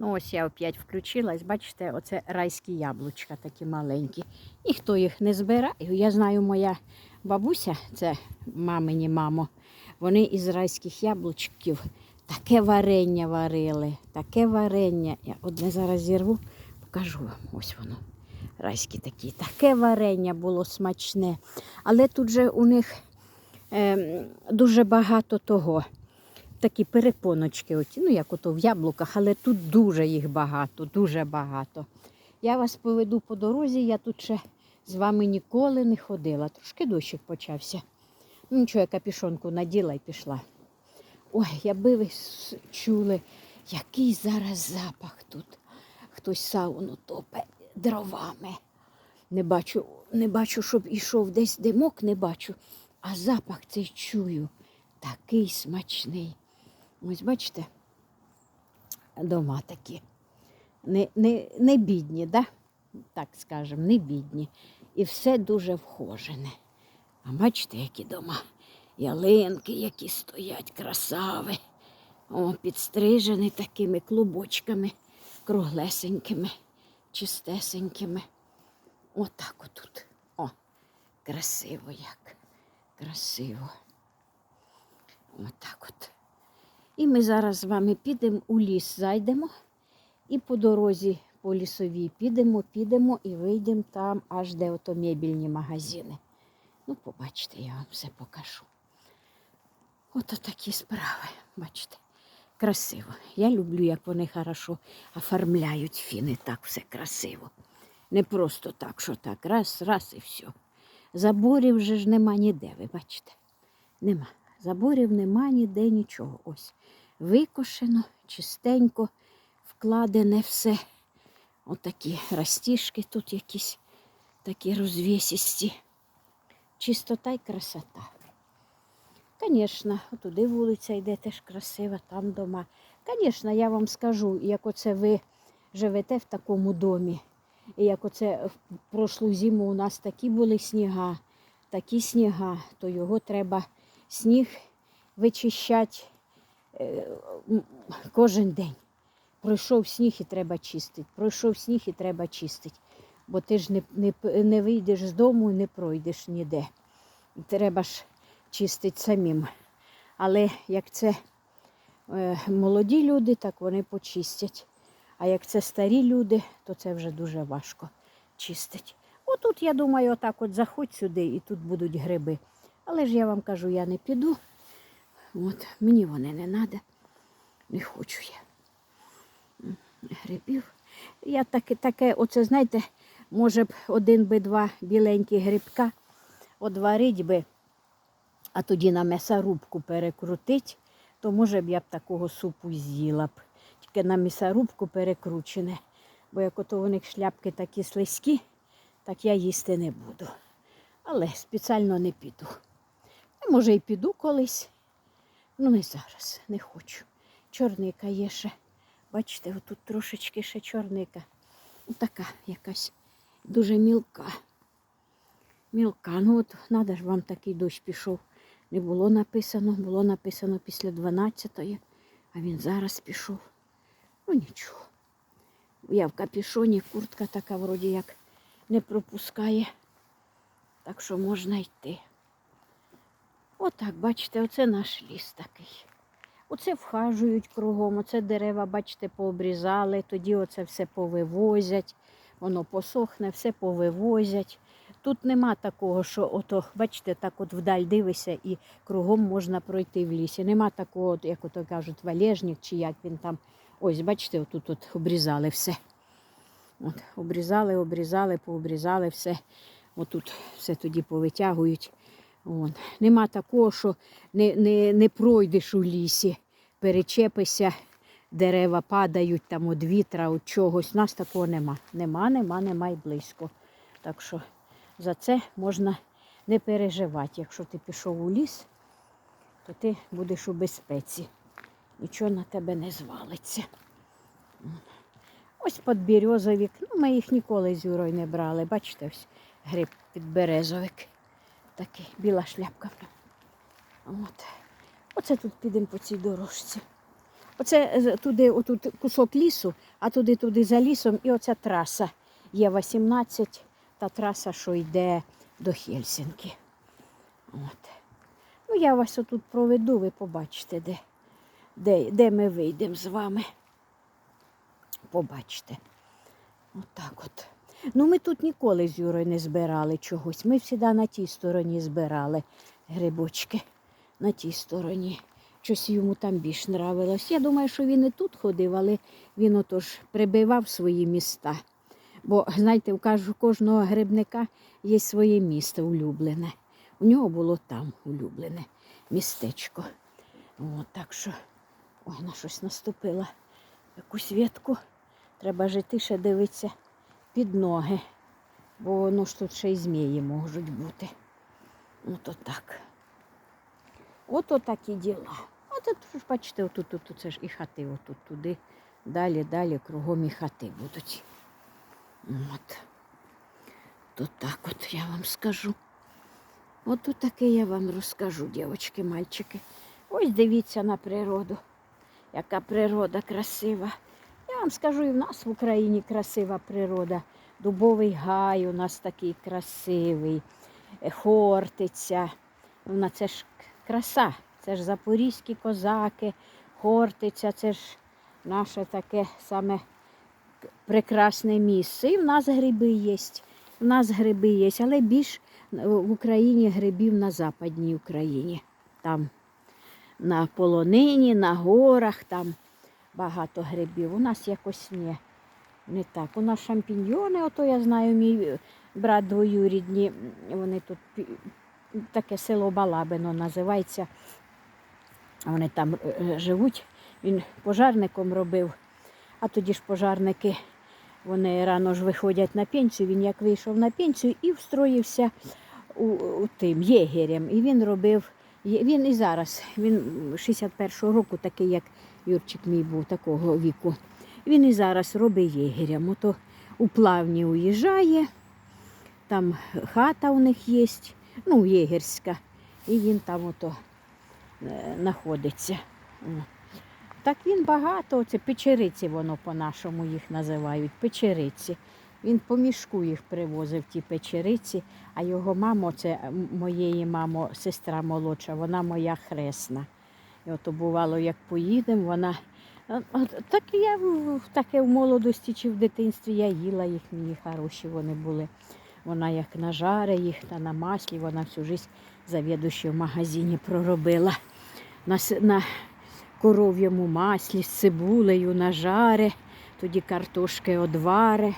Ну, ось я опять включилась. Бачите, оце райські яблучка такі маленькі. Ніхто їх не збирає. Я знаю, моя бабуся, це мамині мамо, вони із райських яблучків таке варення варили, таке варення. Я одне зараз зірву, покажу вам. Ось воно. Райські такі. Таке варення було смачне. Але тут же у них ем, дуже багато того такі перепоночки, оті, ну як ото в яблуках, але тут дуже їх багато, дуже багато. Я вас поведу по дорозі, я тут ще з вами ніколи не ходила. Трошки дощик почався. Ну нічого, я капішонку наділа і пішла. Ой, якби ви чули, який зараз запах тут. Хтось сауну топе дровами. Не бачу, не бачу, щоб ішов десь димок, не бачу, а запах цей чую. Такий смачний. Ось бачите, дома такі. Не, не, не бідні, да? так скажемо, не бідні. І все дуже вхожене. А бачите, які дома? Ялинки, які стоять, красави. О, підстрижені такими клубочками, круглесенькими, чистесенькими. Отак отут. О, красиво як. Красиво. Отак от. І ми зараз з вами підемо у ліс, зайдемо і по дорозі по лісовій підемо, підемо і вийдемо там, аж де ото мебільні магазини. Ну, побачите, я вам все покажу. Ото такі справи, бачите. Красиво. Я люблю, як вони хорошо оформляють фіни, так все красиво. Не просто так, що так, раз, раз і все. Заборів вже ж нема ніде, ви бачите? Нема. Заборів нема ніде нічого. Ось. Викошено, чистенько, вкладене все. Отакі растіжки тут якісь такі розвісісті. Чистота й красота. Звісно, туди вулиця йде теж красива, там дома. Звісно, я вам скажу, як оце ви живете в такому домі, і як оце в прошлу зиму у нас такі були сніга, такі сніга, то його треба сніг вичищати е, кожен день. Пройшов сніг і треба чистити. Пройшов сніг і треба чистити. Бо ти ж не, не, не вийдеш з дому і не пройдеш ніде. Треба ж чистити самим. Але як це е, молоді люди, так вони почистять. А як це старі люди, то це вже дуже важко чистити. Отут, я думаю, отак от заходь сюди і тут будуть гриби. Але ж я вам кажу, я не піду. От, мені вони не треба. Не хочу я грибів. Я таке, таке, оце, знаєте, може б один би два біленькі грибка одварить би, а тоді на м'ясорубку перекрутить, то може б я б такого супу з'їла б. Тільки на м'ясорубку перекручене. Бо як ото у них шляпки такі слизькі, так я їсти не буду. Але спеціально не піду. Може і піду колись. Ну, не зараз, не хочу. Чорника є ще. Бачите, отут трошечки ще чорника. Така якась дуже мілка. Мілка. Ну от треба ж вам такий дощ пішов. Не було написано, було написано після 12-ї, а він зараз пішов. Ну нічого. Я в капішоні, куртка така вроді як не пропускає. Так що можна йти. Отак, бачите, оце наш ліс такий. Оце вхажують кругом, оце дерева, бачите, пообрізали, тоді оце все повивозять, воно посохне, все повивозять. Тут нема такого, що ото, бачите, так от вдаль дивишся і кругом можна пройти в лісі. Нема такого, як ото кажуть, валежник чи як він там. Ось, бачите, отут от обрізали все. От, обрізали, обрізали, пообрізали все. Отут все тоді повитягують. Вон. Нема такого, що не, не, не пройдеш у лісі, перечепися, дерева падають там від вітра, від чогось. Нас такого нема. Нема, нема, нема й близько. Так що за це можна не переживати. Якщо ти пішов у ліс, то ти будеш у безпеці. Нічого на тебе не звалиться. Ось підберезовик. Ну, ми їх ніколи з Юрою не брали. Бачите, ось гриб підберезовик. Такий, біла шляпка. прям. От. Оце тут підемо по цій дорожці. Оце е, туди, отут кусок лісу, а туди, туди за лісом, і оця траса є 18, та траса, що йде до Хельсінки. От. Ну, я вас отут проведу, ви побачите, де, де, де ми вийдемо з вами. Побачите. Отак от. Ну, ми тут ніколи з Юрою не збирали чогось. Ми завжди на тій стороні збирали грибочки. На тій стороні. Щось йому там більш нравилось. Я думаю, що він і тут ходив, але він отож прибивав свої міста. Бо, знаєте, у кожного грибника є своє місто улюблене. У нього було там улюблене містечко. От, так що, ой, на щось наступила якусь ветку. Треба жити ще дивитися під ноги, бо воно ж тут ще й змії можуть бути. От отак. От отакі діла. От тут бачите, отут, тут, тут це ж і хати, отут туди, далі, далі, кругом і хати будуть. От. То так от я вам скажу. От тут таке я вам розкажу, дівчатки, мальчики. Ось дивіться на природу. Яка природа красива. Я вам скажу, і в нас в Україні красива природа. Дубовий гай у нас такий красивий, е, Хортиця. Вона це ж краса, це ж запорізькі козаки, Хортиця, це ж наше таке саме прекрасне місце. І в нас гриби є. В нас гриби є, але більш е, в Україні грибів на Западній Україні. Там на полонині, на горах, там багато грибів. У нас якось не, не так. У нас шампіньйони, ото я знаю, мій брат двоюрідні, вони тут таке село Балабино називається. Вони там е, е, живуть. Він пожарником робив, а тоді ж пожарники. Вони рано ж виходять на пенсію. Він як вийшов на пенсію і встроївся у, у тим єгерем. І він робив, він і зараз, він 61-го року, такий, як Юрчик мій був такого віку. Він і зараз робить єгерем. Ото у плавні уїжджає, там хата у них є, ну, єгерська, і він там ото е, знаходиться. Так він багато, це печериці воно по-нашому їх називають, печериці. Він по мішку їх привозив, ті печериці, а його мамо, це моєї мамо, сестра молодша, вона моя хресна. І ото бувало, як поїдемо, вона. от Так я таке в молодості чи в дитинстві я їла їх, мені хороші вони були. Вона як нажаре їх та на маслі, вона всю життя завідуючи в магазині проробила. На, на коров'єму маслі з цибулею нажаре, тоді картошки одваре.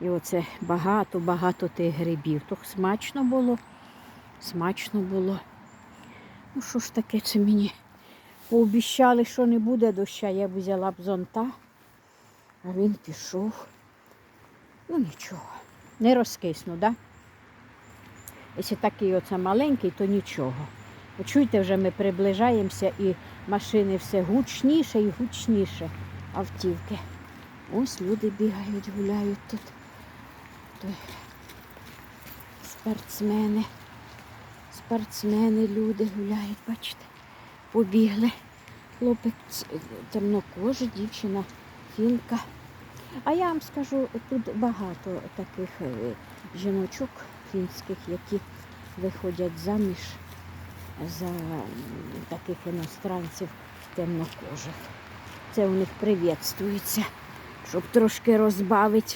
І оце багато-багато тих грибів. То смачно було, смачно було. Ну що ж таке це мені? Пообіщали, що не буде доща, я б взяла б зонта, а він пішов. Ну нічого, не розкисну, да? Якщо такий оце маленький, то нічого. Чуєте, вже ми приближаємося і машини все гучніше і гучніше автівки. Ось люди бігають, гуляють тут. Той спортсмени. Спортсмени, люди гуляють, бачите, побігли. Хлопець е, темнокожий, дівчина, фінка. А я вам скажу, тут багато таких е, жіночок фінських, які виходять заміж за таких іностранців темнокожих. Це у них привітствується, щоб трошки розбавити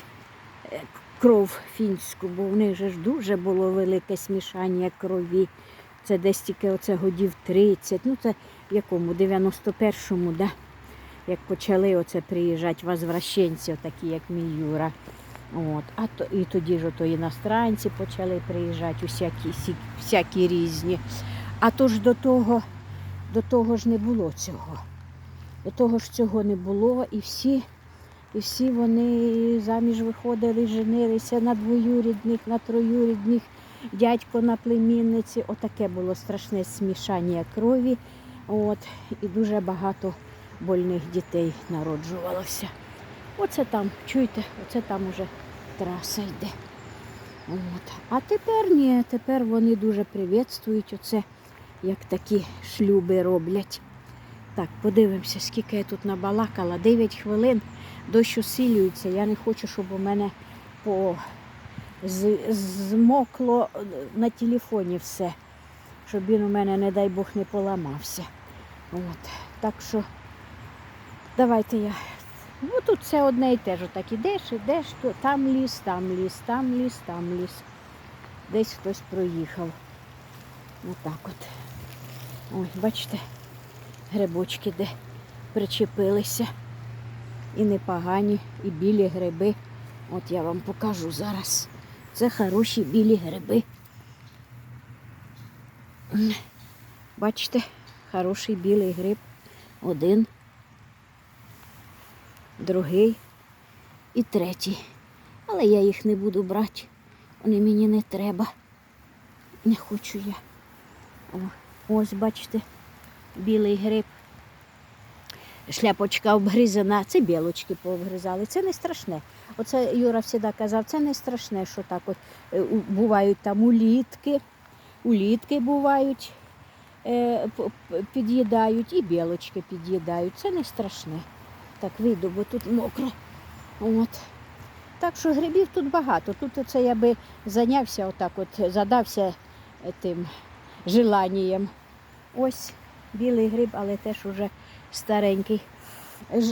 е, кров фінську, бо в них же ж дуже було велике смішання крові. Це десь тільки оце годів 30, ну це в якому, 91-му, да? як почали оце приїжджати возвращенці, такі як мій Юра. От. А то, і тоді ж ото іностранці почали приїжджати, усякі, всякі різні. А то ж до того, до того ж не було цього. До того ж цього не було, і всі, і всі вони заміж виходили, женилися на двоюрідних, на троюрідних, дядько на племінниці. Отаке було страшне смішання крові. От, і дуже багато больних дітей народжувалося. Оце там, чуєте, оце там уже траса йде. От. А тепер ні, тепер вони дуже привітствують оце, як такі шлюби роблять. Так, подивимося, скільки я тут набалакала. 9 хвилин дощ усилюється. Я не хочу, щоб у мене по... змокло на телефоні все. Щоб він у мене, не дай Бог, не поламався. От. Так що давайте я. Ну тут все одне і те ж. Так ідеш, ідеш, то там ліс, там ліс, там ліс, там ліс. Десь хтось проїхав. Отак от. Ой, бачите, грибочки де причепилися. І непогані, і білі гриби. От я вам покажу зараз. Це хороші білі гриби. Бачите, хороший білий гриб. Один, другий і третій. Але я їх не буду брати. Вони мені не треба. Не хочу я. О, ось, бачите, білий гриб. Шляпочка обгризана, це білочки пообгризали. Це не страшне. Оце Юра завжди казав, це не страшне, що так от е, бувають там улітки, улітки бувають, е, під'їдають і білочки під'їдають. Це не страшне. Так вийду, бо тут мокро. От. Так що грибів тут багато. Тут оце я би зайнявся отак, от задався е, тим желанням. Ось білий гриб, але теж уже старенький.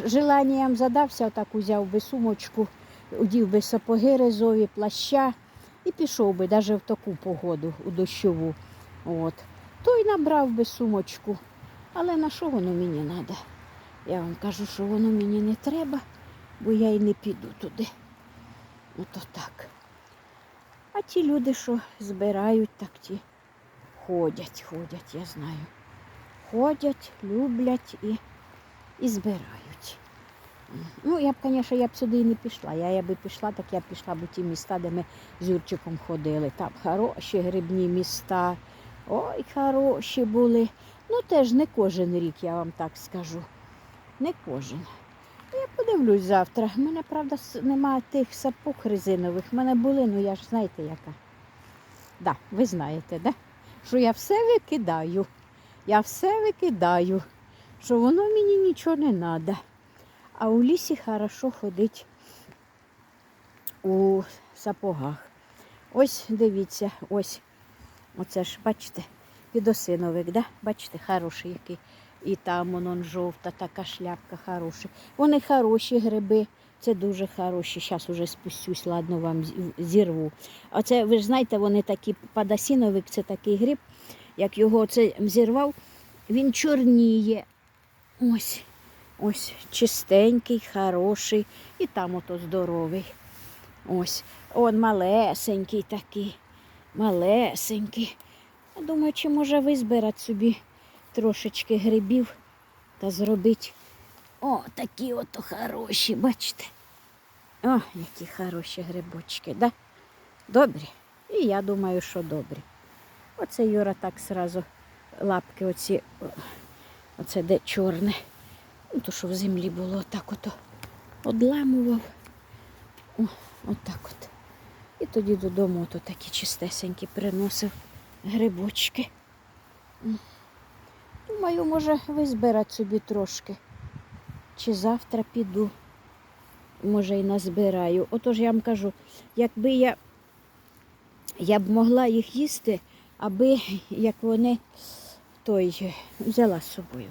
Желанням задався, отак узяв би сумочку, удів би сапоги резові, плаща і пішов би навіть в таку погоду, у дощову. От. Той набрав би сумочку. Але на що воно мені треба? Я вам кажу, що воно мені не треба, бо я й не піду туди. Ото так. А ті люди, що збирають, так ті ходять, ходять, я знаю. Ходять, люблять і, і збирають. Ну, я б, звісно, я б сюди і не пішла. Я, я би пішла, так я б пішла б у ті міста, де ми з Юрчиком ходили. Там хороші грибні міста. Ой, хороші були. Ну, теж не кожен рік, я вам так скажу. Не кожен. Я подивлюсь завтра. У мене, правда, немає тих сапог резинових. У мене були, ну я ж знаєте яка. Да, ви знаєте, да? що я все викидаю. Я все викидаю, що воно мені нічого не треба. А у лісі хорошо ходить у сапогах. Ось дивіться, ось. Оце ж, бачите, підосиновик, да? бачите, хороший який. І там воно жовта така шляпка хороша. Вони хороші гриби, це дуже хороші. Зараз уже спустюсь, ладно, вам зірву. А це, ви ж знаєте, вони такі, падасіновик це такий гриб, як його це зірвав, він чорніє. Ось, ось чистенький, хороший. І там ото здоровий. Ось, он малесенький такий, малесенький. Я думаю, чи може визбирати собі трошечки грибів та зробити. О, такі ото хороші, бачите? О, які хороші грибочки, да? Добрі. І я думаю, що добрі. Оце Юра так сразу лапки оці, оце де чорне. Ну, то, що в землі було, отак ото одламував. О, отак от. І тоді додому ото такі чистесенькі приносив грибочки. Думаю, може визбирати собі трошки. Чи завтра піду. Може і назбираю. Отож я вам кажу, якби я, я б могла їх їсти, аби як вони той взяла з собою.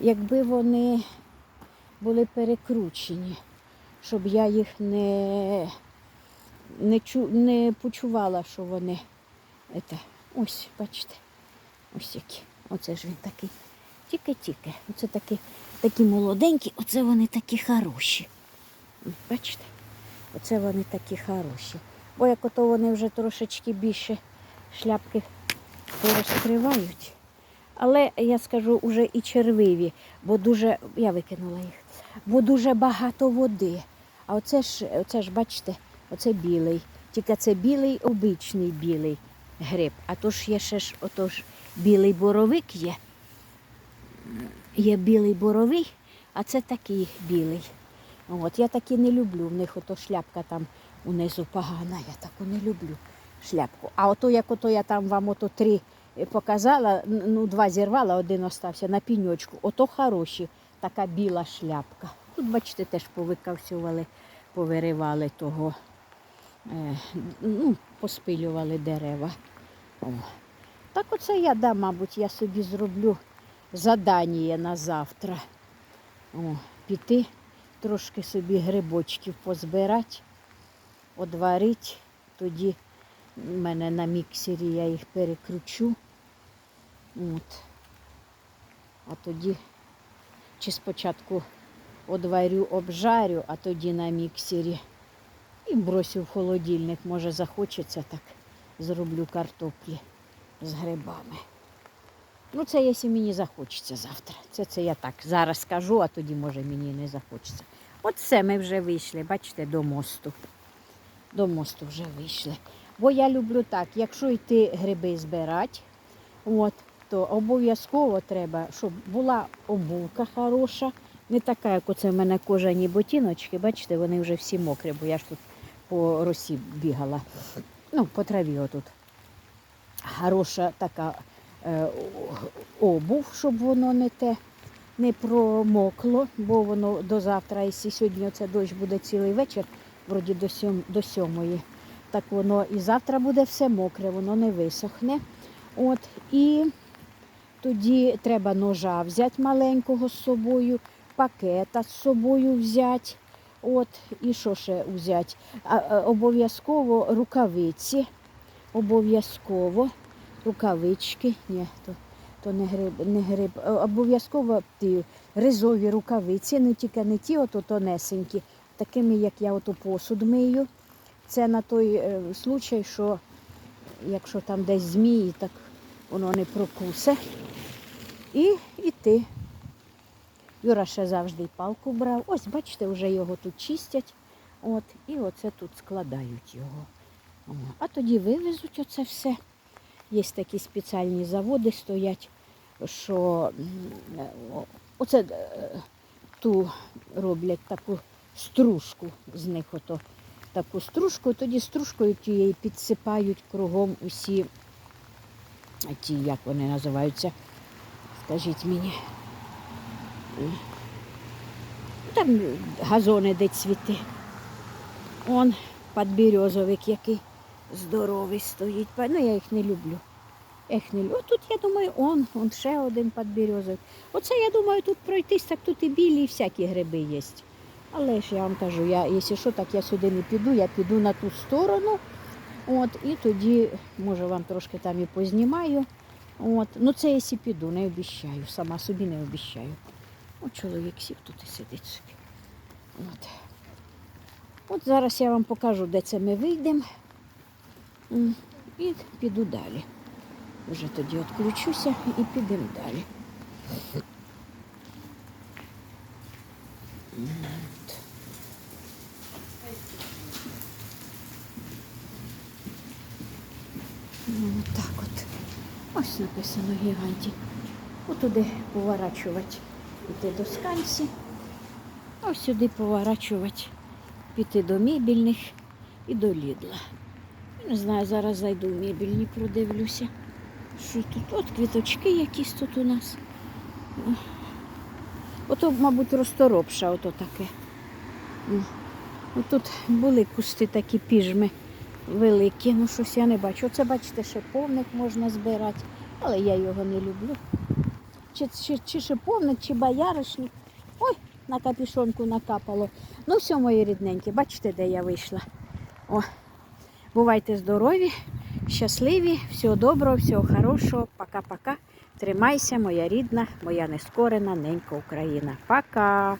Якби вони були перекручені, щоб я їх не, не, чу, не почувала, що вони. Ета, ось, бачите, ось які. Оце ж він такий. Тільки-тільки. Оце такі, такі молоденькі, оце вони такі хороші. Бачите? Оце вони такі хороші. Бо як ото вони вже трошечки більше шляпки порозкривають. Але я скажу вже і червиві, бо дуже, я викинула їх, бо дуже багато води. А оце ж, оце ж, бачите, оце білий. Тільки це білий, обичний білий гриб. А то ж є ще ж отож білий боровик є. Є білий боровий, а це такий білий. От, я такі не люблю. В них ото шляпка там унизу погана, я таку не люблю шляпку. А ото як ото я там вам ото три е, показала, ну, два зірвала, один остався на піньочку. Ото хороші, така біла шляпка. Тут, бачите, теж повикавсювали, повиривали того, е, ну, поспилювали дерева. О. Так оце я, да, мабуть, я собі зроблю задання на завтра. О, піти, трошки собі грибочків позбирати, одварити. Тоді в мене на міксері я їх перекручу. От. А тоді чи спочатку одварю, обжарю, а тоді на міксері і бросю в холодильник. Може захочеться так зроблю картоплі з грибами. Ну, це якщо мені захочеться завтра. Це це я так зараз скажу, а тоді, може, мені не захочеться. От все, ми вже вийшли, бачите, до мосту. До мосту вже вийшли. Бо я люблю так, якщо йти гриби збирати, от, то обов'язково треба, щоб була обувка хороша, не така, як оце в мене кожані ботиночки. Бачите, вони вже всі мокрі, бо я ж тут по росі бігала. Ну, по траві отут. Хороша така е, обув, щоб воно не те не промокло, бо воно до завтра, якщо сьогодні оце дощ буде цілий вечір, вроді до сьомої, так воно і завтра буде все мокре, воно не висохне. От, і тоді треба ножа взяти маленького з собою, пакета з собою взяти. От, і що ще взяти? Обов'язково рукавиці. Обов'язково рукавички. Ні, то, то не гриб, не гриб. Обов'язково ті ризові рукавиці, не тільки не ті, ото тонесенькі, такими, як я ото посуд мию. Це на той е, случай, що якщо там десь змії, так воно не прокусе. І йти. Юра ще завжди палку брав. Ось, бачите, вже його тут чистять. От, і оце тут складають його. А тоді вивезуть оце все. Є такі спеціальні заводи стоять, що оце е, ту роблять таку стружку з них ото. Таку стружку, тоді стружкою тією підсипають кругом усі ті, як вони називаються, скажіть мені. Там газони де цвіти. Он подберезовик який здоровий стоїть. Ну, я їх не люблю. Я не люблю. Тут, я думаю, он, он ще один подберезовик. Оце, я думаю, тут пройтись, так тут і білі, і всякі гриби є. Але ж я вам кажу, я, якщо що, так я сюди не піду, я піду на ту сторону. От, і тоді, може, вам трошки там і познімаю. От. Ну це якщо піду, не обіщаю, сама собі не обіщаю. От чоловік сів тут і сидить собі. От. От зараз я вам покажу, де це ми вийдемо. І піду далі. Вже тоді відключуся і підемо далі. Ну, так от. Ось написано гіганті. Отуди поворачувати, піти до скальці. Ось сюди поворачувати, піти до мебільних і до лідла. Не знаю, зараз зайду в мебільні, продивлюся. Що тут? От квіточки якісь тут у нас. Ото, мабуть, розторопша, ото таке. М. Отут були кусти такі піжми великі, ну щось я не бачу. Оце, бачите, шиповник можна збирати, але я його не люблю. Чи, чи, чи шиповник, чи бояришник. Ой, на капюшонку накапало. Ну, все, мої рідненькі, бачите, де я вийшла. О, бувайте здорові, щасливі, всього доброго, всього хорошого. Пока-пока. Тримайся, моя рідна, моя нескорена ненька Україна. Пока!